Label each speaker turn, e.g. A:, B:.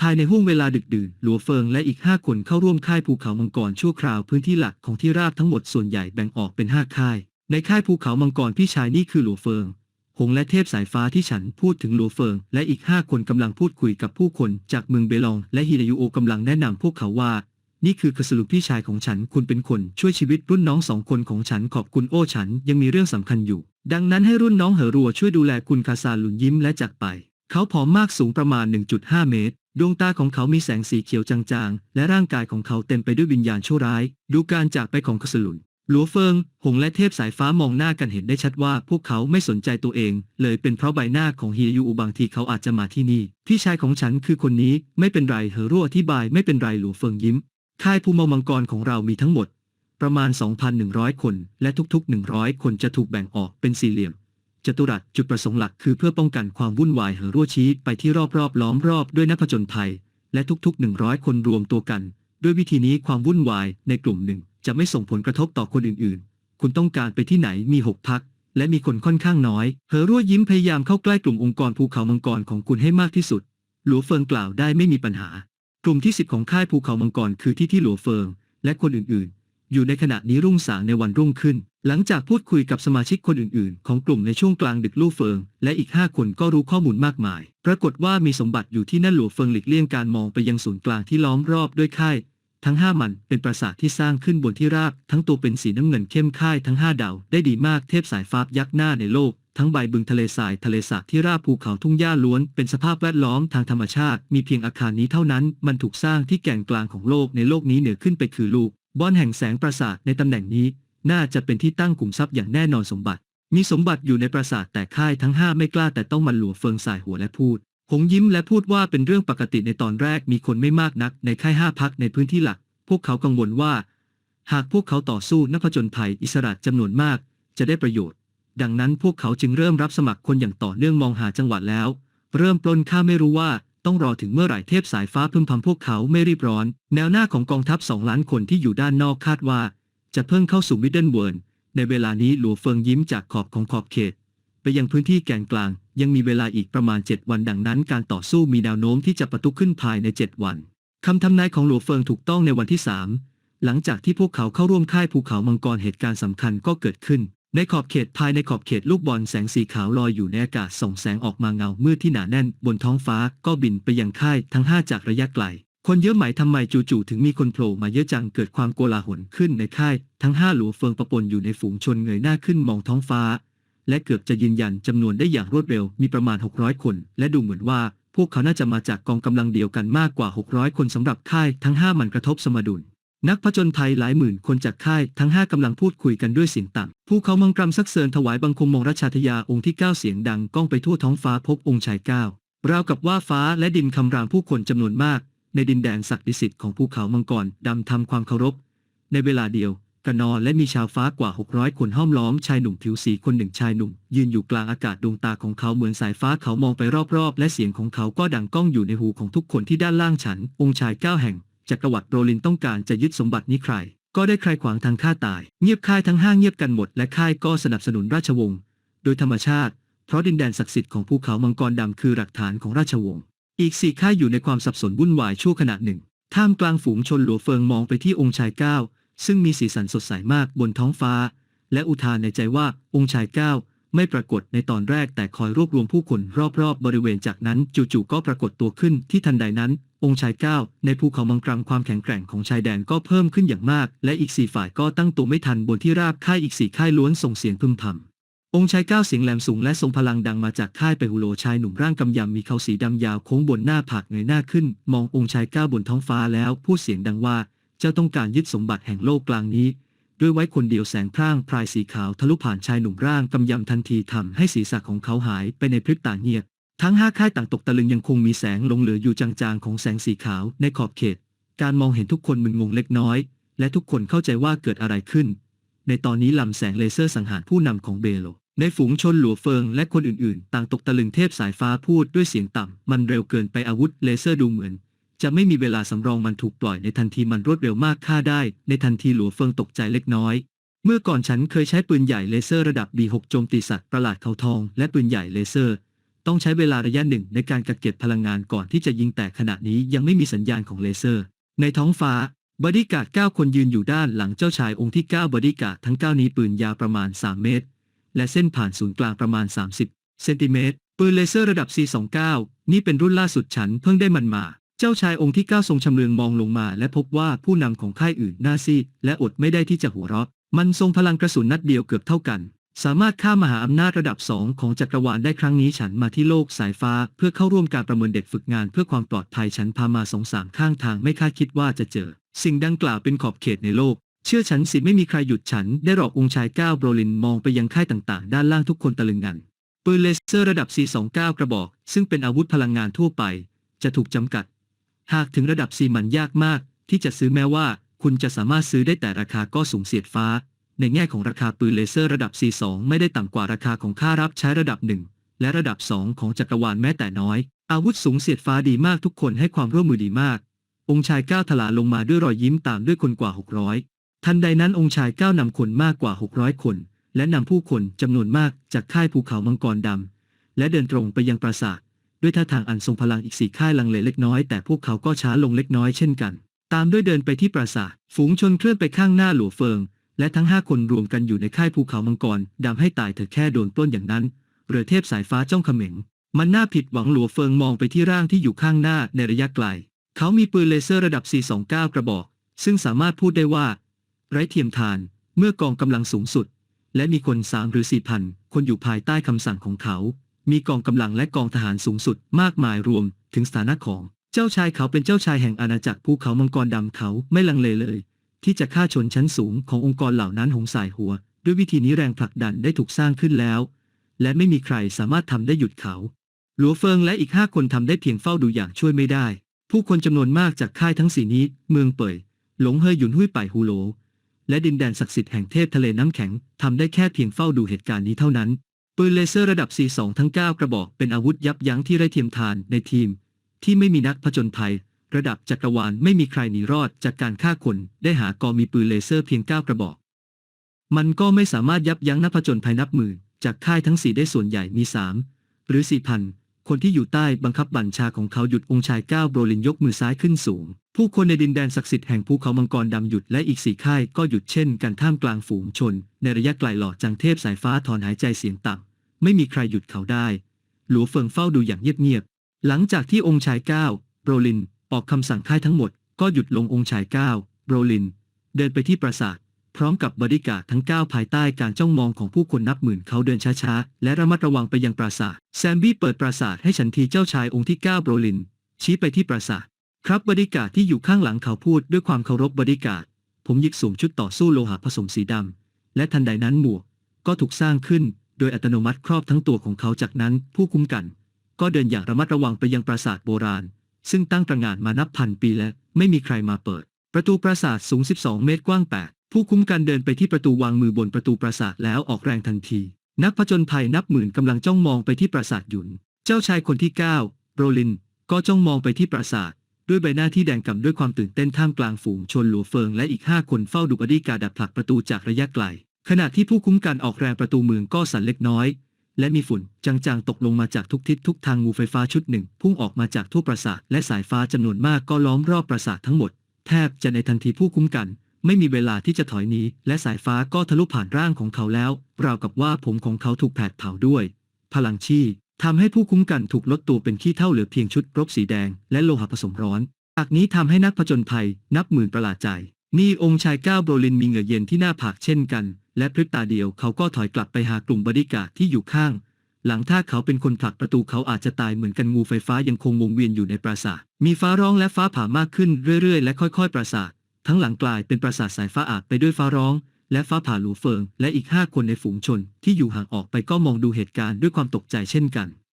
A: ภายในห้วงเวลาดึกดื่นหลัวเฟิงและอีกห้าคนเข้าร่วมค่ายภูเขามังกรชั่วคราวพื้นที่หลักของที่ราบทั้งหมดส่วนใหญ่แบ่งออกเป็นห้าค่าย ในค่ายภูเขามังกรพี่ชายนี่คือหลัวเฟิง หงและเทพสายฟ้าที่ฉันพูดถึงหลัวเฟิง และอีกห้าคนกำลังพูดคุยกับผู้คนจากเมืองเบลอง และฮิรายุโอกำลังแนะนำพวกเขาว่า นี่คือคสลุพี่ชายของฉันคุณเป็นคนช่วยชีวิตรุ่นน้องสองคนของฉันขอบคุณโอ้ฉันยังมีเรื่องสำคัญอยู่ ดังนั้นให้รุ่นน้องเหอรัวช่วยดูแลคุณคาซาลุนยิ้มและจากไป เขาผอมมากสูงประมาณ 1.5 เมตร ดวงตาของเขามีแสงสีเขียวจางๆ และร่างกายของเขาเต็มไปด้วยวิญญาณชั่วร้าย ดูการจากไปของคสลุนหลัวเฟิง หงและเทพสายฟ้ามองหน้ากันเห็นได้ชัดว่าพวกเขาไม่สนใจตัวเอง เลยเป็นเพราะใบหน้าของฮียูบางทีเขาอาจจะมาที่นี่ พี่ชายของฉันคือคนนี้ไม่เป็นไรเหอรั่วอธิบายไม่เป็นไรหลัวเฟิงยิ้ม ค่ายภูมามังกรของเรามีทั้งหมด ประมาณ 2,100 คน และทุกๆ 100 คนจะถูกแบ่งออกเป็นสี่เหลี่ยม จตุรัสจุดประสงค์หลักคือเพื่อป้องกันความวุ่นวายเหอรั่วชี้ไปที่รอบๆล้อมรอบด้วยนักผจญภัย และทุกๆ 100 คนรวมตัวกัน ด้วยวิธีนี้ความวุ่นวายในกลุ่มหนึ่ง จะไม่ส่งผลกระทบต่อคนอื่นๆ คุณต้องการไปที่ไหนมีหกพัก และมีคนค่อนข้างน้อยเหอรั่วยิ้มพยายามเข้าใกล้กลุ่มองค์กรภูเขามังกรของคุณให้มากที่สุด หลัวเฟิงกล่าวได้ไม่มีปัญหา กลุ่มที่ 10 ของค่ายภูเขามังกรคือที่ที่หลัวเฟิงและคนอื่นๆ อยู่ในขณะนี้รุ่งสางในวันรุ่งขึ้น หลังจากพูดคุยกับสมาชิกคนอื่นๆ ของกลุ่มในช่วงกลางดึกลู่เฟิง และอีก 5 คนก็รู้ข้อมูลมากมาย ปรากฏว่ามีสมบัติอยู่ที่นั่นหลัวเฟิงหลีกเลี่ยงการมองไปยังศูนย์กลางที่ล้อมรอบด้วยค่ายทั้ง5มันเป็นปราสาทที่สร้างขึ้นบนที่ราบ ทั้งตัวเป็นสีน้ำเงินเข้มค่ายทั้ง5ดาว ได้ดีมากเทพสายฟ้ายักษ์หน้าในโลก ทั้งใบบึงทะเลทรายทะเลสาบที่ราบภูเขาทุ่งหญ้าล้วน เป็นสภาพแวดล้อมทางธรรมชาติ มีเพียงอาคารนี้เท่านั้น มันถูกสร้างที่แก่นกลางของโลกในโลกนี้เหนือขึ้นไปคือลูกบอนแห่งแสงปราสาทในตำแหน่งนี้ น่าจะเป็นที่ตั้งกลุ่มทรัพย์อย่างแน่นอนสมบัติ มีสมบัติอยู่ในปราสาทแต่ค่ายทั้งห้าไม่กล้าแต่ต้องมันหลัวเฟิงสายหัวและพูดหงยิ้มและพูดว่าเป็นเรื่องปกติในตอนแรกมีคนไม่มากนัก ในค่ายห้าพักในพื้นที่หลัก พวกเขากังวลว่า หากพวกเขาต่อสู้นักผจญภัยอิสระจำนวนมาก จะได้ประโยชน์ ดังนั้นพวกเขาจึงเริ่มรับสมัครคนอย่างต่อเนื่องมองหาจังหวัดแล้ว เริ่มปล้นข้าไม่รู้ว่า ต้องรอถึงเมื่อไหร่เทพสายฟ้าพึมพำพวกเขาไม่รีบร้อน แนวหน้าของกองทัพสองล้านคนที่อยู่ด้านนอกคาดว่า จะเพิ่งเข้าสู่มิดเดิลเวิร์นในเวลานี้หลัวเฟิงยิ้มจากขอบของขอบเขต ไปยังพื้นที่แกนกลาง ยังมีเวลาอีกประมาณ 7 วันดังนั้น การต่อสู้มีแนวโน้มที่จะประทุขึ้นภายใน 7 วันคำทำนายของหลัวเฟิงถูกต้องในวันที่ 3 หลังจากที่พวกเขาเข้าร่วมค่ายภูเขามังกรเหตุการณ์สำคัญก็เกิดขึ้น ในขอบเขตภายในขอบเขตลูกบอลแสงสีขาวลอยอยู่ในอากาศส่องแสงออกมาเงามืดที่หนาแน่น บนท้องฟ้าก็บินไปยังค่ายทั้ง5จากระยะไกล คนเยอะไหมทำไมจู่ๆถึงมีคนโผล่มาเยอะจังเกิดความโกลาหลขึ้นในค่าย ทั้งห้าหลัวเฟิงประปนอยู่ในฝูงชนเงยหน้าขึ้นมองท้องฟ้า และเกือบจะยืนยันจำนวนได้อย่างรวดเร็วมีประมาณ 600 คน และดูเหมือนว่า พวกเขาน่าจะมาจากกองกำลังเดียวกันมากกว่า 600 คนสำหรับค่ายทั้ง5มันกระทบสมดุล นักผจญภัยหลายหมื่นคนจากค่ายทั้ง5กำลังพูดคุยกันด้วยเสียงต่ำภูเขามังกรซักเซินถวายบังคมมองรัชาทยาองค์ที่ 9 เสียงดังก้องไปทั่วท้องฟ้าพบองค์ชายเก้าราวกับว่าฟ้าและดินคำรามผู้คนจำนวนมาก ในดินแดนศักดิ์สิทธิ์ของภูเขามังกรดำทำความเคารพ ในเวลาเดียวกนอและมีชาวฟ้ากว่า 600 คนห้อมล้อมชายหนุ่มผิวสีคนหนึ่งชายหนุ่ม ยืนอยู่กลางอากาศดวงตาของเขาเหมือนสายฟ้าเขามองไปรอบๆ และเสียงของเขาก็ดังก้องอยู่ในหูของทุกคนที่ด้านล่างฉัน องค์ชายเก้าแห่ง จักรวรรดิโรลินต้องการจะยึดสมบัตินี้ใคร ก็ได้ใครขวางทางฆ่าตาย เงียบค่ายทั้งห้างเงียบกันหมดและค่ายก็สนับสนุนราชวงศ์โดยธรรมชาติ เพราะดินแดนศักดิ์สิทธิ์ของภูเขามังกรดำคือหลักฐานของราชวงศ์อีกสี่ค่ายอยู่ในความสับสนวุ่นวายชั่วขณะหนึ่ง ท่ามกลางฝูงชนหลัวเฟิงมองไปที่องค์ชายเก้าซึ่งมีสีสันสดใสมากบนท้องฟ้า และอุทานในใจว่าองค์ชายเก้าไม่ปรากฏในตอนแรกแต่คอยรวบรวมผู้คนรอบๆบริเวณจากนั้นจู่ๆก็ปรากฏตัวขึ้นที่ทันใดนั้น องค์ชายเก้าในภูเขามังกรความแข็งแกร่งของชายแดนก็เพิ่มขึ้นอย่างมาก และอีกสี่ฝ่ายก็ตั้งตัวไม่ทันบนที่ราบค่ายอีกสี่ค่ายล้วนส่งเสียงพึมพำองค์ชายเก้าเสียงแหลมสูงและทรงพลังดังมาจากค่ายไปฮูโลชายหนุ่มร่างกำยำมีเขาสีดำยาวโค้งบนหน้าผากเงยหน้าขึ้น มององค์ชายเก้าบนท้องฟ้าแล้วพูดเสียงดังว่า เจ้าต้องการยึดสมบัติแห่งโลกกลางนี้ ด้วยไว้คนเดียวแสงพร่างพรายสีขาวทะลุผ่านชายหนุ่มร่างกำยำทันทีทำให้ศีรษะของเขาหายไปในพริบตาเงียบ ทั้งห้าค่ายต่างตกตะลึงยังคงมีแสงลงเหลืออยู่จางๆของแสงสีขาวในขอบเขต การมองเห็นทุกคนมึนงงเล็กน้อย และทุกคนเข้าใจว่าเกิดอะไรขึ้น ในตอนนี้ลำแสงเลเซอร์สังหารผู้นำของเบโล ในฝูงชนหลัวเฟิงและคนอื่นๆ ต่างตกตะลึงเทพสายฟ้าพูดด้วยเสียงต่ำ มันเร็วเกินไปอาวุธเลเซอร์ดูเหมือน จะไม่มีเวลาสำรองมันถูกปล่อยในทันทีมันรวดเร็วมากฆ่าได้ ในทันทีหลัวเฟิงตกใจเล็กน้อยเมื่อก่อนฉันเคยใช้ปืนใหญ่เลเซอร์ระดับ B6 โจมตีสัตว์ประหลาดเขาทอง และปืนใหญ่เลเซอร์ ต้องใช้เวลาระยะหนึ่งในการกักเก็บพลังงานก่อนที่จะยิงแต่ขณะนี้ยังไม่มีสัญญาณของเลเซอร์ ในท้องฟ้าบอดี้การ์ด9คนยืนอยู่ด้านหลังเจ้าชายองค์ที่ 9 บอดี้การ์ดทั้ง 9 นี้ปืนยาวประมาณ 3 เมตร และเส้นผ่านศูนย์กลางประมาณ 30 เซนติเมตร ปืนเลเซอร์ระดับ C29 นี่เป็นรุ่นล่าสุดฉันเพิ่งได้มันมา เจ้าชายองค์ที่ 9 ทรงชำเลืองมองลงมา และพบว่าผู้นำของค่ายอื่นหน้าซีดและอดไม่ได้ที่จะหัวเราะ มันทรงพลังกระสุนนัดเดียวเกือบเท่ากัน สามารถฆ่ามหาอำนาจระดับ2ของจักรวาลได้ครั้งนี้ฉันมาที่โลกสายฟ้า เพื่อเข้าร่วมการประเมินเด็กฝึกงานเพื่อความปลอดภัยฉันพามาสองสามข้างทางไม่คาดคิดว่าจะเจอ สิ่งดังกล่าวเป็นขอบเขตในโลก เชื่อฉันสิไม่มีใครหยุดฉันได้หรอกองชายก้าวโบรลินมองไปยังค่ายต่างๆ ด้านล่างทุกคนตะลึงงันปืนเลเซอร์ระดับ C29 กระบอก ซึ่งเป็นอาวุธพลังงานทั่วไป จะถูกจำกัด หากถึงระดับ C มันยากมาก ที่จะซื้อแม้ว่า คุณจะสามารถซื้อได้แต่ราคาก็สูงเสียดฟ้า ในแง่ของราคาปืนเลเซอร์ระดับ C2 ไม่ได้ต่ำกว่าราคาของค่ารับใช้ระดับ 1 และระดับ 2 ของจักรวาลแม้แต่น้อย อาวุธสูงเสียดฟ้าดีมากทุกคนให้ความร่วมมือดีมาก องค์ชายก้าวถลาลงมาด้วยรอยยิ้มตามด้วยคนกว่า 600 ทันใดนั้นองค์ชายก้าวนำคนมากกว่า 600 คน และนำผู้คนจำนวนมากจากค่ายภูเขามังกรดำและเดินตรงไปยังปราสาทด้วยท่าทางอันทรงพลังอีกสี่ค่ายลังเลเล็กน้อยแต่พวกเขาก็ช้าลงเล็กน้อยเช่นกัน ตามด้วยเดินไปที่ปราสาทฝูงชนเคลื่อนไปข้างหน้าหลัวเฟิง และทั้งห้าคนรวมกันอยู่ในค่ายภูเขามังกรดำให้ตายเธอแค่โดนปล้นอย่างนั้น เรือเทพสายฟ้าจ้องเขม็ง มันน่าผิดหวังหลัวเฟิงมองไปที่ร่างที่อยู่ข้างหน้าในระยะไกล เขามีปืนเลเซอร์ระดับ 429 กระบอก ซึ่งสามารถพูดได้ว่า ไร้เทียมทานเมื่อกองกำลังสูงสุด และมีคนสามหรือสี่พันคนอยู่ภายใต้คำสั่งของเขา มีกองกำลังและกองทหารสูงสุดมากมายรวมถึงสถานะของ เจ้าชายเขาเป็นเจ้าชายแห่งอาณาจักรภูเขามังกรดำเขาไม่ลังเลเลย ที่จะฆ่าชนชั้นสูงขององค์กรเหล่านั้นหงสายหัว ด้วยวิธีนี้แรงผลักดันได้ถูกสร้างขึ้นแล้ว และไม่มีใครสามารถทำได้หยุดเขาหลัวเฟิงและอีกห้าคนทำได้เพียงเฝ้าดูอย่างช่วยไม่ได้ ผู้คนจำนวนมากจากค่ายทั้งสี่นี้ เมืองเป่ยหลงเฮยหยุนหุ้ยป่ายฮูโหลและดินแดนศักดิ์สิทธิ์แห่งเทพทะเลน้ำแข็งทำได้แค่เพียงเฝ้าดูเหตุการณ์นี้เท่านั้นปืนเลเซอร์ระดับ C2 ทั้ง 9 กระบอกเป็นอาวุธยับยั้งที่ไร้เทียมทานในทีม ที่ไม่มีนักผจญภัย ระดับจักรวาลไม่มีใครหนีรอดจากการฆ่าคนได้หากอมีปืนเลเซอร์เพียง 9 กระบอก มันก็ไม่สามารถยับยั้งนักผจญภัยนับหมื่นจากค่ายทั้งสี่ได้ส่วนใหญ่มี 3 หรือ4,000คนที่อยู่ใต้บังคับบัญชาของเขาหยุดองค์ชายก้าวโบรลินยกมือซ้ายขึ้นสูง ผู้คนในดินแดนศักดิ์สิทธิ์แห่งภูเขามังกรดำหยุดและอีกสี่ค่ายก็หยุดเช่นกันท่ามกลางฝูงชน ในระยะไกลหล่อจังเทพสายฟ้าถอนหายใจเสียงต่ำไม่มีใครหยุดเขาได้ หลัวเฟิงเฝ้าดูอย่างเงียบๆหลังจากที่องค์ชายก้าวโบรลิน ออกคำสั่งค่ายทั้งหมดก็หยุดลงองค์ชายเก้าโบรลิน เดินไปที่ปราสาท พร้อมกับบริการทั้ง 9 ภายใต้การจ้องมองของผู้คนนับหมื่นเขาเดินช้าๆ และระมัดระวังไปยังปราสาท แซมบี้เปิดปราสาทให้ฉันทีเจ้าชายองค์ที่9โบรลิน ชี้ไปที่ปราสาท ครับบริการที่อยู่ข้างหลังเขาพูดด้วยความเคารพบริการผมหยิกสวมชุดต่อสู้โลหะผสมสีดำและทันใดนั้นหมวกก็ถูกสร้างขึ้นโดยอัตโนมัติครอบทั้งตัวของเขาจากนั้นผู้คุ้มกัน ก็เดินอย่างระมัดระวังไปยังปราสาทโบราณ ซึ่งตั้งตระหง่านมานับพันปีและไม่มีใครมาเปิด ประตูปราสาทสูง 12 เมตรกว้าง 8 ผู้คุ้มกันเดินไปที่ประตูวางมือบนประตูปราสาทแล้วออกแรงทันที นักผจญภัยนับหมื่นกำลังจ้องมองไปที่ปราสาทหยุน เจ้าชายคนที่ 9 โรลิน ก็จ้องมองไปที่ปราสาทด้วยใบหน้าที่แดงก่ำด้วยความตื่นเต้นท่ามกลางฝูงชนหลัวเฟิงและอีกห้าคนเฝ้าดูบดีกาดับผลักประตูจากระยะไกล ขณะที่ผู้คุ้มกันออกแรงประตูเมืองก็สั่นเล็กน้อย และมีฝุ่นจางๆตกลงมาจากทุกทิศทุกทางงูไฟฟ้าชุดหนึ่ง พุ่งออกมาจากทั่วปราสาทและสายฟ้าจำนวนมากก็ล้อมรอบปราสาททั้งหมด แทบจะในทันทีผู้คุ้มกัน ไม่มีเวลาที่จะถอยหนีและสายฟ้าก็ทะลุผ่านร่างของเขาแล้ว ราวกับว่าผมของเขาถูกแผดเผาด้วย พลังชีทำให้ผู้คุ้มกันถูกลดตัวเป็นขี้เท่าเหลือเพียงชุดรบสีแดง และโลหะผสมร้อนจากนี้ทำให้นักผจญภัย นับหมื่นประหลาดใจนี่องค์ชายก้าวโบรลินมีเหงื่อเย็นที่หน้าผากเช่นกัน และพริบตาเดียวเขาก็ถอยกลับไปหากลุ่มบริการที่อยู่ข้าง หลังถ้าเขาเป็นคนผลักประตูเขาอาจจะตายเหมือนกันงูไฟฟ้ายังคงวงเวียนอยู่ในปราสาท มีฟ้าร้องและฟ้าผ่ามากขึ้นเรื่อยๆ และค่อยๆ ปราสาท ทั้งหลังกลายเป็นปราสาทสายฟ้าอาจไปด้วยฟ้าร้อง และฟ้าผ่าหลูเฟิง และอีกห้าคนในฝูงชนที่อยู่ห่างออกไปก็มองดูเหตุการณ์ด้วยความตกใจเช่นกัน